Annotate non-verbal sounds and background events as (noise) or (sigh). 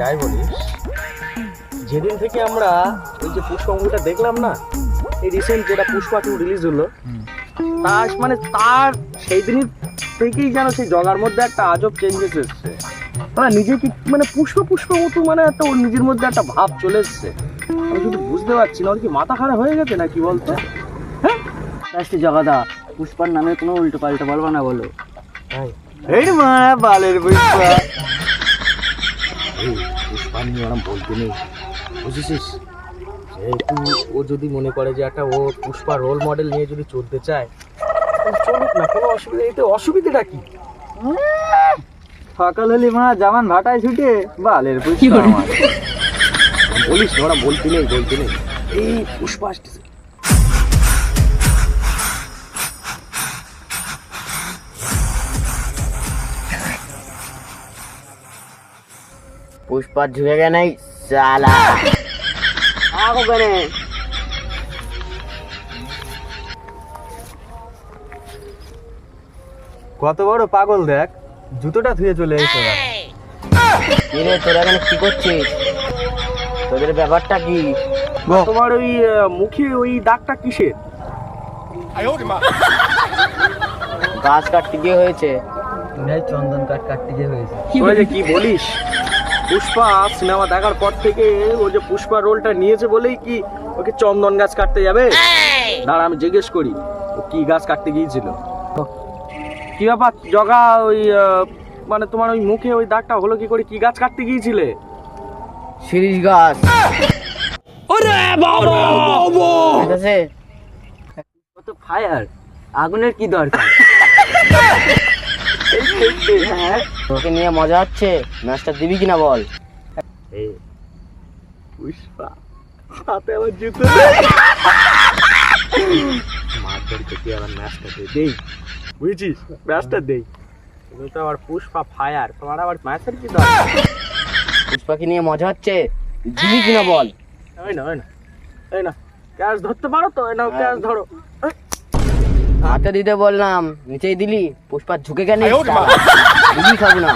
যাই বলিস যেদিন থেকে আমরা ওই যে পুষ্পা মুভিটা দেখলাম না এই রিসেন্ট যেটা পুষ্পা টু রিলিজ হলো তার মানে তার সেই দিনই থেকেই যেন সেই জগার মধ্যে একটা আজব চেঞ্জেস এসছে। মানে নিজে কি মানে পুষ্প পুষ্প মতো মানে একটা ওর নিজের মধ্যে একটা ভাব চলে এসছে। আমি শুধু বুঝতে পারছি না ওর কি মাথা খারাপ হয়ে গেছে না কি বলতো? হ্যাঁ? জগাদা পুষ্পার নামে কোনো উল্টো পাল্টা বলবা না বলো। তাই এই মা বালের পুষ্পা। নিয়ে ওরম বলতে নেই। বুঝেছিস? যেহেতু ও যদি মনে করে যে একটা ও পুষ্পা রোল মডেল নিয়ে যদি চলতে চায় চলুক না কোনো অসুবিধা এতে অসুবিধাটা কি? সকাল হলে মা জামান ভাটায় ছুটে। বালের পুষ্পা বলিস? ওরা বলতে নেই বলতে নেই। এই পুষ্পা আসতেছে। পুষ্পা ঝুঁকে গে নাই সালা আগো কেনে কত বড় পাগল দেখ জুতোটা ধুয়ে চলে এসে কিরে তোরা এখানে কি করছিস? তোদের ব্যাপারটা কি? তোমার ওই মুখে ওই দাগটা কিসের? গাছ কাটতে গিয়ে হয়েছে। চন্দন কাঠ কাটতে গিয়ে হয়েছে। কি বলিস? পুষ্পা সিনেমা দেখার পর থেকে ও যে পুষ্পা রোলটা নিয়েছে বলেই কি ওকে চন্দন গাছ কাটতে যাবে? দাঁড়া আমি জিজ্ঞেস করি ও কি গাছ কাটতে গিয়েছিল? কি ব্যাপার জগা ওই মানে তোমার ওই মুখে ওই দাগটা হলো কি করে? কি গাছ কাটতে গিয়েছিলে? শিরিষ গাছ। ঠিক আছে? কত ফায়ার আগুনের কি দরকার? (laughs) হ্যাঁ, তোকে নিয়ে মজা হচ্ছে? ম্যাচটা দিবি কিনা বল? পুষ্পা হাতে আবার জুতো মারধর থেকে আবার ম্যাচটা দেই। বুঝেছিস? ম্যাচটা দেই। তুমি তো আবার পুষ্পা ফায়ার তোমার আবার ম্যাচের কি দরকার? পুষ্পাকে নিয়ে মজা হচ্ছে? দিবি কিনা বল? ওই না ওই না এই না ক্যাশ ধরতে পারো তো? এই নাও ক্যাশ ধরো। হাতে দিতে বললাম নিচেই দিলি পুষ্পা ঝুঁকে কেন দিবি খাব না।